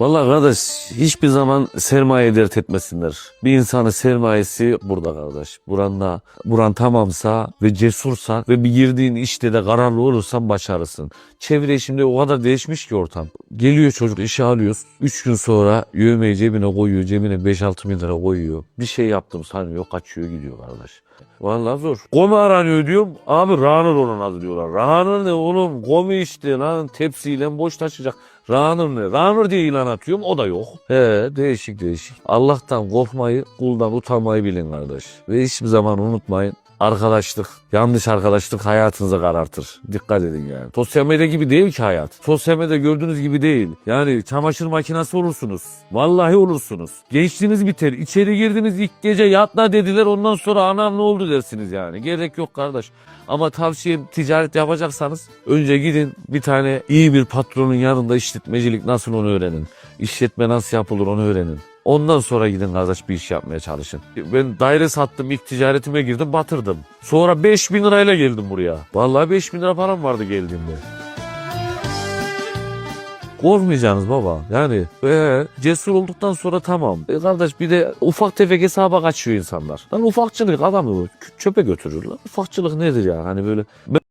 Vallahi kardeş hiçbir zaman sermaye dert etmesinler. Bir insanın sermayesi burada kardeş. Buranda, buran tamamsa ve cesursan ve bir girdiğin işte de kararlı olursan başarısın. Çevre şimdi o kadar değişmiş ki ortam. Geliyor çocuk işe alıyoruz. Üç gün sonra yövmeyi cebine koyuyor. Cebine 5-6 bin lira koyuyor. Bir şey yaptım sanıyor kaçıyor gidiyor kardeş. Vallahi zor. Komi aranıyor diyorum. Abi Ranır onun adı diyorlar. Ranır ne oğlum? Komi işte lan tepsiyle boş taşıyacak. Ranır ne? Ranır diye ilan atıyorum o da yok. He değişik değişik. Allah'tan korkmayı, kuldan utanmayı bilin kardeş. Ve hiçbir zaman unutmayın. Arkadaşlık, yanlış arkadaşlık hayatınızı karartır. Dikkat edin yani. Sosyal medya gibi değil ki hayat. Sosyal medya gördüğünüz gibi değil. Yani çamaşır makinesi olursunuz. Vallahi olursunuz. Gençliğiniz biter. İçeri girdiniz ilk gece yatla dediler ondan sonra anam ne oldu dersiniz yani. Gerek yok kardeş. Ama tavsiyem ticaret yapacaksanız önce gidin bir tane iyi bir patronun yanında işletmecilik nasıl onu öğrenin. İşletme nasıl yapılır onu öğrenin. Ondan sonra gidin kardeş bir iş yapmaya çalışın. Ben daire sattım ilk ticaretime girdim batırdım. Sonra 5000 lirayla geldim buraya. Vallahi 5000 lira param vardı geldiğimde. Korkmayacaksınız baba. Yani ee, cesur olduktan sonra tamam. E kardeş bir de ufak tefek hesaba kaçıyor insanlar. Lan ufakçılık adamı çöpe götürür lan. Ufakçılık nedir ya? Hani böyle